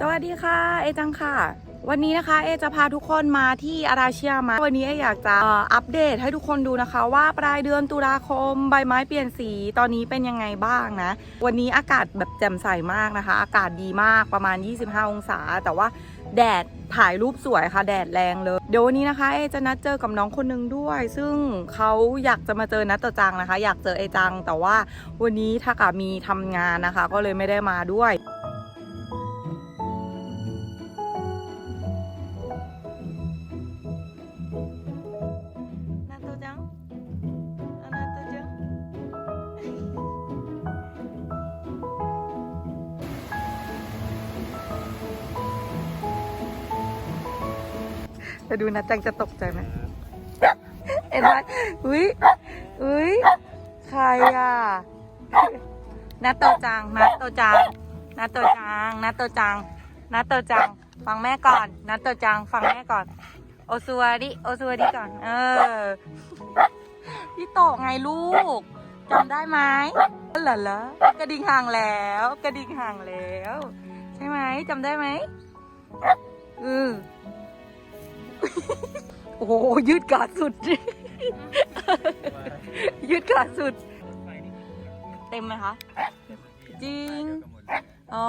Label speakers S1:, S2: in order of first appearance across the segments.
S1: สวัสดีค่ะ เอจังค่ะ วันนี้นะคะ เอจะพาทุกคนมาที่อาราเชียมา วันนี้เออยากจะอัปเดตให้ทุกคนดูนะคะ ว่าปลายเดือนตุลาคมใบไม้เปลี่ยนสีตอนนี้เป็นยังไงบ้างนะ วันนี้อากาศแบบแจ่มใสมากนะคะ อากาศดีมากประมาณ 25 องศา แต่ว่าแดดถ่ายรูปสวยค่ะ แดดแรงเลย เดี๋ยววันนี้นะคะ เอจะนัดเจอกับน้องคนหนึงด้วย ซึ่งเขาอยากจะมาเจอนัดเตอจังนะคะ อยากเจอเอจัง แต่ว่าวันนี้ถ้ากามีทำงานนะคะ ก็เลยไม่ได้มาด้วย จะดูนะจังจะตกใจไหมเอ็นไหมอุ้ยอุ้ยใครอะนัตโตจังนัตโตจังนัตโตจังนัตโตจังนัตโตจัง ฟังแม่ก่อน นัตโตจัง ฟังแม่ก่อน โอซัวดิ โอซัวดิก่อน เออ พี่โตไงลูกจำได้ไหมเหรอเหรอกระดิ่งห่างแล้ว กระดิ่งห่างแล้ว ใช่ไหมจำได้ไหมอือ โอ้โหยืดกาดสุด ยืดกาดสุด เต็มไหมคะ จริง อ๋อ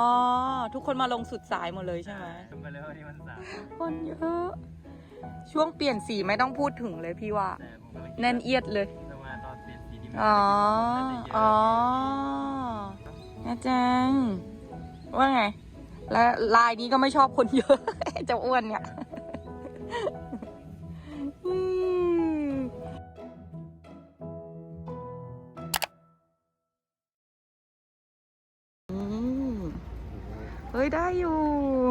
S1: ทุกคนมาลงสุดสายหมดเลยใช่ไหม
S2: มไปเลยที่มันสาม
S1: คนเยอะ ช่วงเปลี่ยนสีไม่ต้องพูดถึงเลยพี่ว่า
S2: แน่
S1: นเอียดเลย
S2: จะมาตอนเปลี่ยนสีที่มัน
S1: อ๋อ
S2: น่าจะเย
S1: อ๋อนะจัง ว่าไง และลายนี้ก็ไม่ชอบคนเยอะจะอ้วนเนี่ย เฮ้ยได้อยู่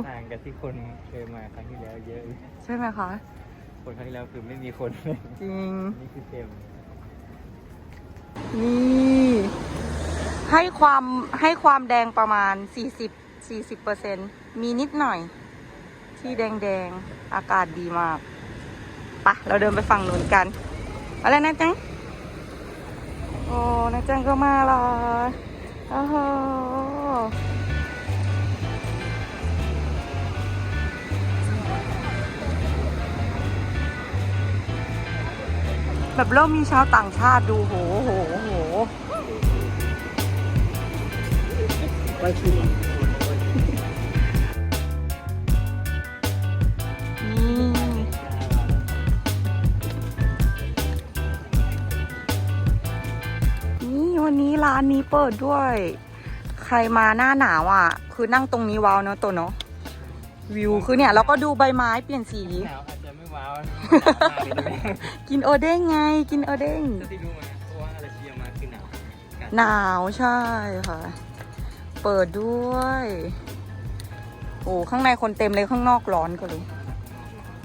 S2: ห่างกับที่คนเคยมาครั้งที่แล้วเยอะ
S1: ใช่ไหมคะ
S2: คนครั้งที่แล้วคือไม่มีคนเลย
S1: จริง
S2: นี่คือเต็ม
S1: นี่ ให้ความให้ความแดงประมาณ 40 40เปอร์เซ็นมีนิดหน่อย ที่แดงๆ อากาศดีมากปะเราเดินไปฝั่งนู้นกัน อะไรนะจังโอ้นะจังก็มาลยโอ้โหแบบเริ่มมีชาวต่างชาติดูโหโหโห
S2: ไปชิม
S1: วันนี้ร้านนี้เปิดด้วย ใครมาหน้าหนาวอะ คือนั่งตรงนี้ว้าวเนอะตัวเนาะวิวคือเนี่ยแล้วก็ดูใบไม้เปลี่ยนสี
S2: หนาวอาจจะไม่ว้าวหนาวมากเลยตรงนี้
S1: กินโอเด้งไง กินโอเด้ง
S2: จะที่รู้มาเพราะว่าอะไรเชียร์มาคือหนาว
S1: หนาวใช่ค่ะ เปิดด้วย โอ้ข้างในคนเต็มเลยข้างนอกร้อนก็เลย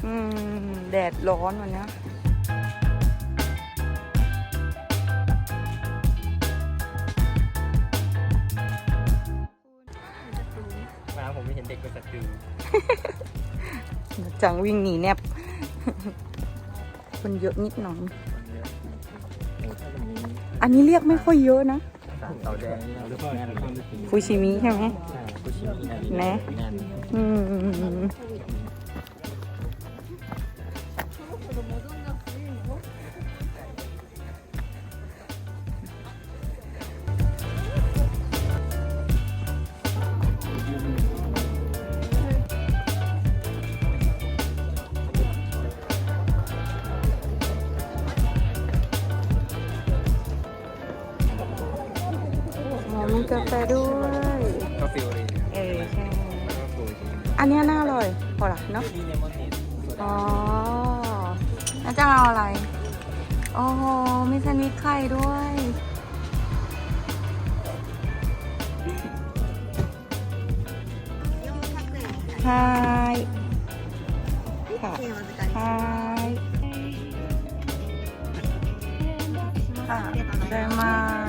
S1: อืม แดดร้อนวันเนี้ย
S2: ด็กเป็นสัตว์ดู
S1: จังวิ่งหนีแนบคนเยอะนิดหน่อย
S2: โอ้ถ้าแบบนี้
S1: อันนี้เรียกไม่ค่อยเยอะนะ
S2: สามเสาแดงนี่เราหรือเปล่าเนี่ย
S1: ฟูชิมิใช่ไหม
S2: กุชิมิอันนี้
S1: นะ
S2: นั่น
S1: อืม อันเนี้ยน่าอร่อยพอละเนาะ
S2: มีเลมอนเนดโซ
S1: อ๋
S2: ดา
S1: อแล้วจะเอาอะไร โอ้โหมีแซนด์วิชไข่ด้วยฮายค่ะฮายค่ะได้มา
S2: リ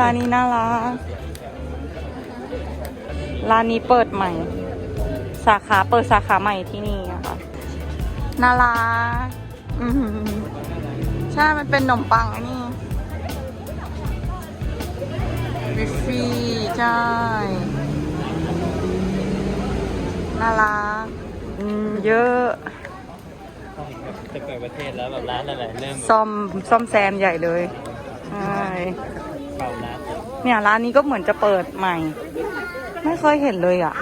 S1: ร้านนี้น่ารัก ร้านนี้เปิดใหม่ สาขาเปิดสาขาใหม่ที่นี่อะค่ะ น่ารัก อือหือใช่ มันเป็นขนมปังไอ้นี่บิฟฟี่ใช่น่ารักอืมเยอะ
S2: จะเปิดประเทศแล้วแบบร้านอะไรเริ่ม
S1: ซ่อมซ่อมแซมใหญ่เลยใช่
S2: เก่าร้าน
S1: เนี่ยร้านนี้ก็เหมือนจะเปิดใหม่ ไม่เคยเห็นเลยอะ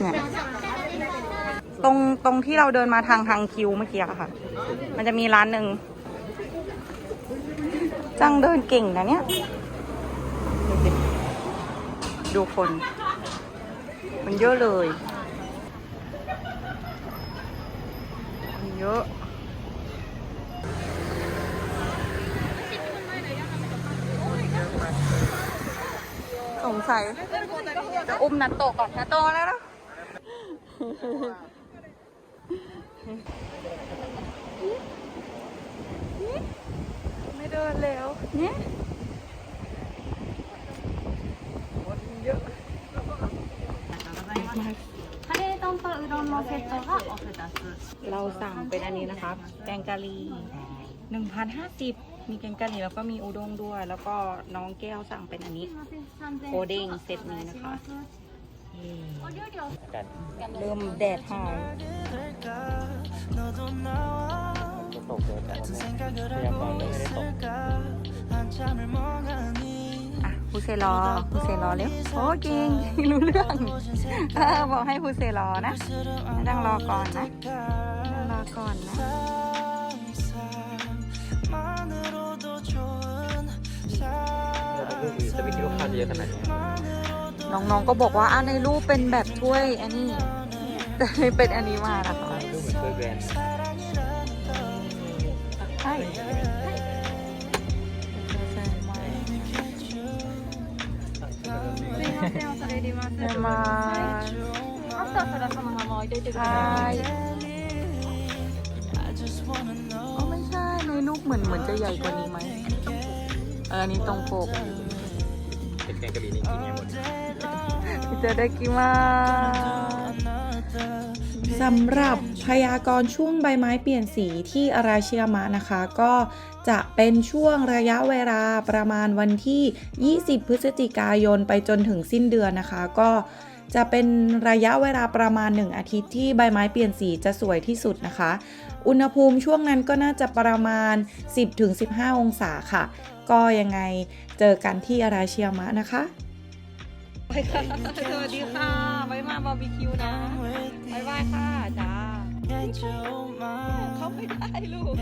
S1: เนี่ยตรงตรงที่เราเดินมาทางทางคิวเมื่อกี้อะค่ะ มันจะมีร้านหนึ่งจังเดินเก่งนะเนี่ย ดูคน มันเยอะเลยคน เยอะสงสัยจะอุ้มนัตโตะก่อนนัตโตะแล้วนะไม่เดินแล้วเนี่ยเย เราสั่งเป็นอันนี้นะคะ แกงกะหรี่หนึ่งพันห้าสิบมีแกงกะหรี่แล้วก็มีอูด้งด้วย แล้วก็น้องแก้วสั่งเป็นอันนี้โคเด้งเซตนี้นะคะเริ่มแดดห
S2: อมตกเลยจ้ะพยายามไม่ได้ตก
S1: ฮูเซรอฮูเซรอเร็วโอ้เก่งรู้เรื่องเออบอกให้ฮูเซรอนะนั่งรอก่อนนะนั่งรอก่อนนะ
S2: จะไม่คิดว่าข้าวจะเยอะขนาดนี้
S1: น้องๆก็บอกว่าอะในรูปเป็นแบบถ้วยอันนี้แต่ไม่เป็นอันนี้มานะคะ
S2: ดูเหมือนเบอร์แบรนด์
S1: ใช่ มา
S3: あったらそのまま置いといてく
S1: ใช
S3: ださい。 ่อ๋
S1: อไม่ใช่ ในรูปเหมือนเหมือนจะใหญ่กว่านี้ไหมเอออันนี้ตรงปก
S2: เป็นแกงกะหรี่นี่กินยังหมด
S1: いただきます สำหรับพยากรณ์ช่วงใบไม้เปลี่ยนสีที่อาราชิยามะนะคะ ก็จะเป็นช่วงระยะเวลาประมาณวันที่ 20 พฤศจิกายนไปจนถึงสิ้นเดือนนะคะ ก็จะเป็นระยะเวลาประมาณ 1 อาทิตย์ที่ใบไม้เปลี่ยนสีจะสวยที่สุดนะคะ อุณหภูมิช่วงนั้นก็น่าจะประมาณ 10-15 องศาค่ะ ก็ยังไงเจอกันที่อาราชิยามะนะคะไปค่ะสวัสดีค่ะ ไว้มาบาร์บีคิวนะบายบายค่ะจ้าเข้าไม่ได้ลูก